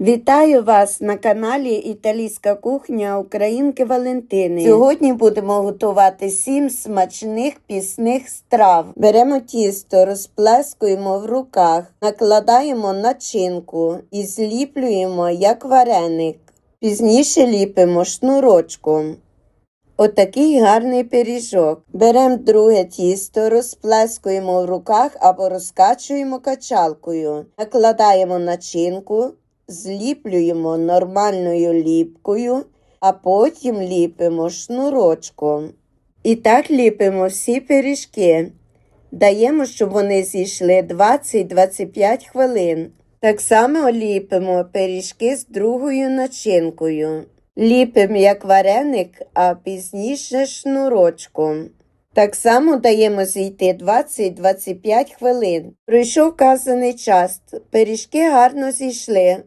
Вітаю вас на каналі Італійська кухня Українки Валентини. Сьогодні будемо готувати сім смачних пісних страв. Беремо тісто, розплескуємо в руках, накладаємо начинку і зліплюємо як вареник. Пізніше ліпимо шнурочком. Отакий гарний пиріжок. Беремо друге тісто, розплескуємо в руках або розкачуємо качалкою. Накладаємо начинку, зліплюємо нормальною ліпкою, а потім ліпимо шнурочком. І так ліпимо всі пиріжки. Даємо, щоб вони зійшли 20-25 хвилин. Так само ліпимо пиріжки з другою начинкою. Ліпимо як вареник, а пізніше шнурочком. Так само даємо зійти 20-25 хвилин. Пройшов вказаний час. Пиріжки гарно зійшли.